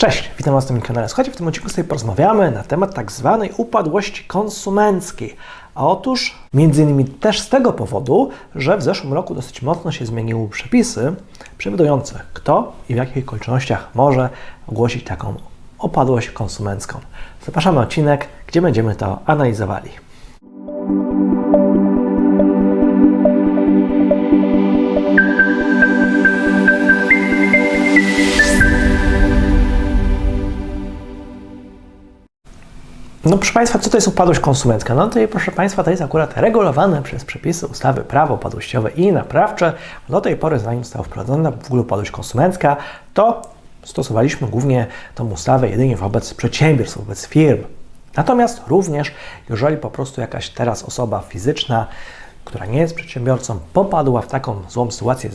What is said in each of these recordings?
Cześć, witam Was na moim kanale. Słuchajcie, w tym odcinku sobie porozmawiamy na temat tak zwanej upadłości konsumenckiej. A otóż między innymi też z tego powodu, że w zeszłym roku dosyć mocno się zmieniły przepisy przewidujące, kto i w jakich okolicznościach może ogłosić taką upadłość konsumencką. Zapraszamy na odcinek, gdzie będziemy to analizowali. No proszę Państwa, co to jest upadłość konsumencka? No to proszę Państwa, to jest akurat regulowane przez przepisy ustawy prawo upadłościowe i naprawcze. Do tej pory, zanim została wprowadzona w ogóle upadłość konsumencka, to stosowaliśmy głównie tą ustawę jedynie wobec przedsiębiorstw, wobec firm. Natomiast również, jeżeli po prostu jakaś teraz osoba fizyczna, która nie jest przedsiębiorcą, popadła w taką złą sytuację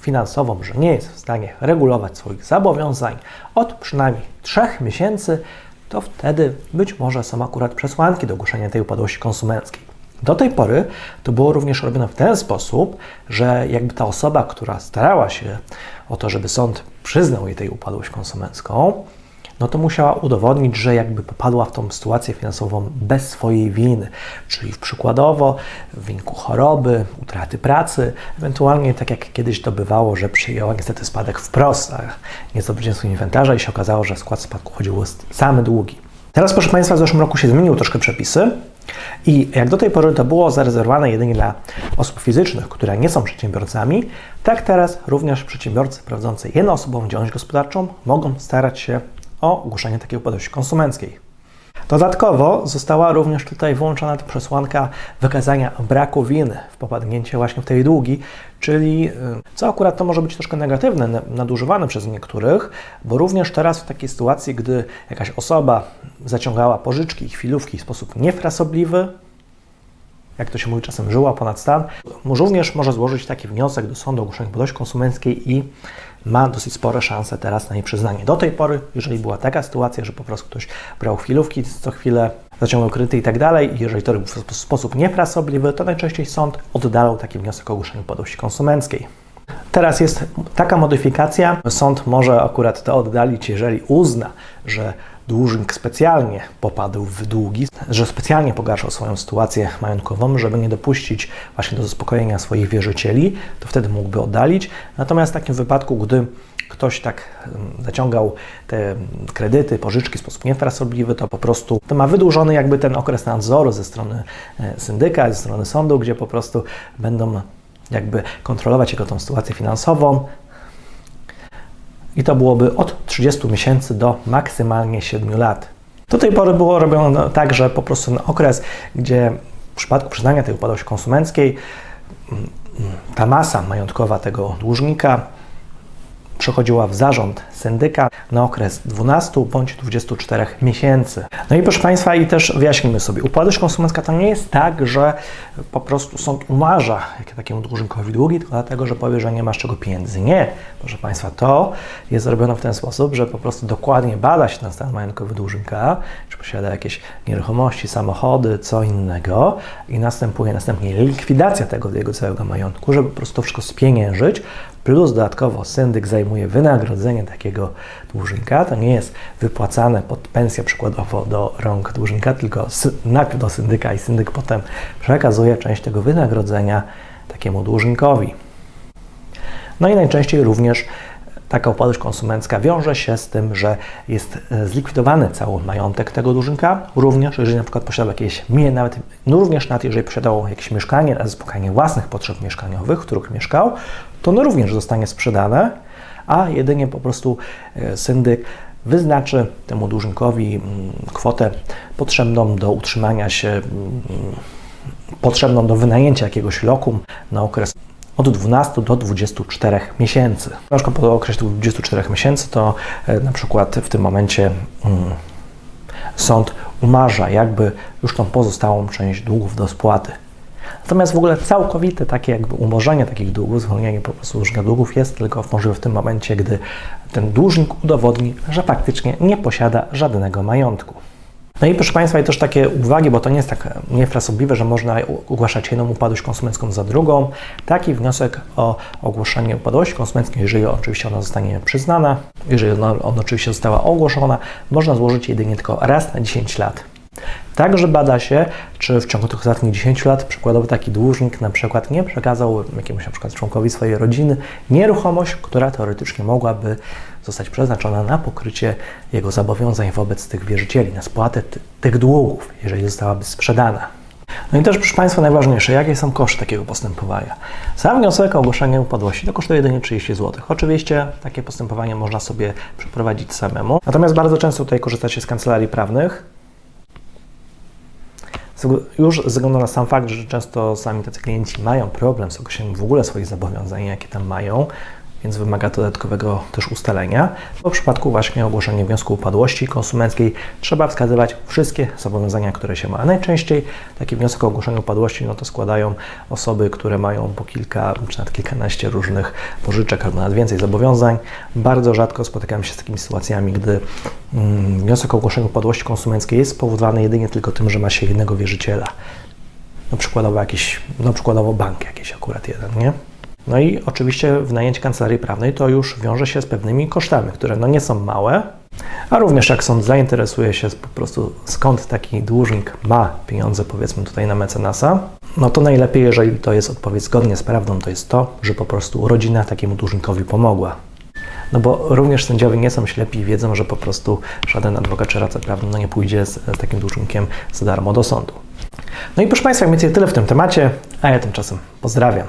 finansową, że nie jest w stanie regulować swoich zobowiązań od przynajmniej trzech miesięcy, to wtedy być może są akurat przesłanki do ogłoszenia tej upadłości konsumenckiej. Do tej pory to było również robione w ten sposób, że jakby ta osoba, która starała się o to, żeby sąd przyznał jej tej upadłość konsumencką, no to musiała udowodnić, że jakby popadła w tą sytuację finansową bez swojej winy, czyli przykładowo w wyniku choroby, utraty pracy, ewentualnie tak jak kiedyś to bywało, że przyjęła niestety spadek wprost, a nie zwycięstwo inwentarza i się okazało, że skład spadku chodziło same długi. Teraz, proszę Państwa, w zeszłym roku się zmieniły troszkę przepisy i jak do tej pory to było zarezerwowane jedynie dla osób fizycznych, które nie są przedsiębiorcami, tak teraz również przedsiębiorcy prowadzący jednoosobową działalność gospodarczą mogą starać się o ogłoszenie takiej upadłości konsumenckiej. Dodatkowo została również tutaj włączona przesłanka wykazania braku winy w popadnięcie właśnie w tej długi, czyli y, co akurat to może być troszkę negatywne, nadużywane przez niektórych, bo również teraz w takiej sytuacji, gdy jakaś osoba zaciągała pożyczki i chwilówki w sposób niefrasobliwy, jak to się mówi czasem, żyła ponad stan, również może złożyć taki wniosek do sądu o ogłoszenie upadłości konsumenckiej i ma dosyć spore szanse teraz na jej przyznanie. Do tej pory, jeżeli była taka sytuacja, że po prostu ktoś brał chwilówki co chwilę, zaciągał kredyty i tak dalej, i jeżeli to robił w sposób niefrasobliwy, to najczęściej sąd oddalał taki wniosek o ogłoszenie upadłości konsumenckiej. Teraz jest taka modyfikacja, sąd może akurat to oddalić, jeżeli uzna, że dłużnik specjalnie popadł w długi, że specjalnie pogarszał swoją sytuację majątkową, żeby nie dopuścić właśnie do zaspokojenia swoich wierzycieli, to wtedy mógłby oddalić. Natomiast w takim wypadku, gdy ktoś tak zaciągał te kredyty, pożyczki w sposób niefrasobliwy, to po prostu to ma wydłużony jakby ten okres nadzoru ze strony e, syndyka, ze strony sądu, gdzie po prostu będą jakby kontrolować jego tą sytuację finansową, i to byłoby od 30 miesięcy do maksymalnie 7 lat. Do tej pory było robione tak, że po prostu na okres, gdzie w przypadku przyznania tej upadłości konsumenckiej mm, ta masa majątkowa tego dłużnika przechodziła w zarząd syndyka na okres 12 bądź 24 miesięcy. No i proszę Państwa, i też wyjaśnijmy sobie, upadłość konsumencka to nie jest tak, że po prostu sąd umarza takiemu dłużnikowi długi, tylko dlatego, że powie, że nie masz czego pieniędzy. Nie, proszę Państwa, to jest zrobione w ten sposób, że po prostu dokładnie bada się ten stan majątkowy dłużnika, czy posiada jakieś nieruchomości, samochody, co innego i następuje następnie likwidacja tego jego całego majątku, żeby po prostu to wszystko spieniężyć, plus dodatkowo syndyk zajmuje wynagrodzenie takiego dłużnika. To nie jest wypłacane pod pensję przykładowo do rąk dłużnika, tylko do syndyka i syndyk potem przekazuje część tego wynagrodzenia takiemu dłużnikowi. No i najczęściej również taka upadłość konsumencka wiąże się z tym, że jest e, zlikwidowany cały majątek tego dłużnika, również jeżeli na przykład posiadał jakieś, nawet, no również nawet jeżeli posiadał jakieś mieszkanie na zaspokajanie własnych potrzeb mieszkaniowych, w których mieszkał, to ono również zostanie sprzedane, a jedynie po prostu e, syndyk wyznaczy temu dłużnikowi mm, kwotę potrzebną do utrzymania się, mm, potrzebną do wynajęcia jakiegoś lokum na okres od 12 do 24 miesięcy. Na przykład po okresie 24 miesięcy to e, na przykład w tym momencie mm, sąd umarza jakby już tą pozostałą część długów do spłaty. Natomiast w ogóle całkowite takie jakby umorzenie takich długów, zwolnienie po prostu dłużnika długów jest tylko możliwe w tym momencie, gdy ten dłużnik udowodni, że faktycznie nie posiada żadnego majątku. No i proszę Państwa, i też takie uwagi, bo to nie jest tak niefrasobliwe, że można ogłaszać jedną upadłość konsumencką za drugą. Taki wniosek o ogłoszenie upadłości konsumenckiej, jeżeli oczywiście ona zostanie przyznana, jeżeli ona, ona oczywiście została ogłoszona, można złożyć jedynie tylko raz na 10 lat. Także bada się, czy w ciągu tych ostatnich 10 lat przykładowo taki dłużnik na przykład nie przekazał jakiemuś na przykład członkowi swojej rodziny nieruchomość, która teoretycznie mogłaby zostać przeznaczona na pokrycie jego zobowiązań wobec tych wierzycieli, na spłatę ty tych długów, jeżeli zostałaby sprzedana. No i też, proszę Państwa, najważniejsze, jakie są koszty takiego postępowania. Sam wniosek o ogłoszenie upadłości to kosztuje jedynie 30 zł. Oczywiście takie postępowanie można sobie przeprowadzić samemu, natomiast bardzo często tutaj korzysta się z kancelarii prawnych, już ze względu na sam fakt, że często sami tacy klienci mają problem z określeniem w ogóle swoich zobowiązań, jakie tam mają, więc wymaga to dodatkowego też ustalenia. W przypadku właśnie ogłoszenia wniosku upadłości konsumenckiej trzeba wskazywać wszystkie zobowiązania, które się ma. A najczęściej taki wniosek o ogłoszenie upadłości no to składają osoby, które mają po kilka czy nawet kilkanaście różnych pożyczek albo nawet więcej zobowiązań. Bardzo rzadko spotykam się z takimi sytuacjami, gdy mm, wniosek o ogłoszenie upadłości konsumenckiej jest spowodowany jedynie tylko tym, że ma się jednego wierzyciela. No przykładowo jakiś, no przykładowo bank jakiś akurat jeden, nie? No i oczywiście wynajęcie kancelarii prawnej to już wiąże się z pewnymi kosztami, które no nie są małe, a również jak sąd zainteresuje się po prostu skąd taki dłużnik ma pieniądze powiedzmy tutaj na mecenasa, no to najlepiej, jeżeli to jest odpowiedź zgodnie z prawdą, to jest to, że po prostu rodzina takiemu dłużnikowi pomogła. No bo również sędziowie nie są ślepi i wiedzą, że po prostu żaden adwokat czy radca prawny no nie pójdzie z, z takim dłużnikiem za darmo do sądu. No i proszę Państwa, mniej więcej tyle w tym temacie, a ja tymczasem pozdrawiam.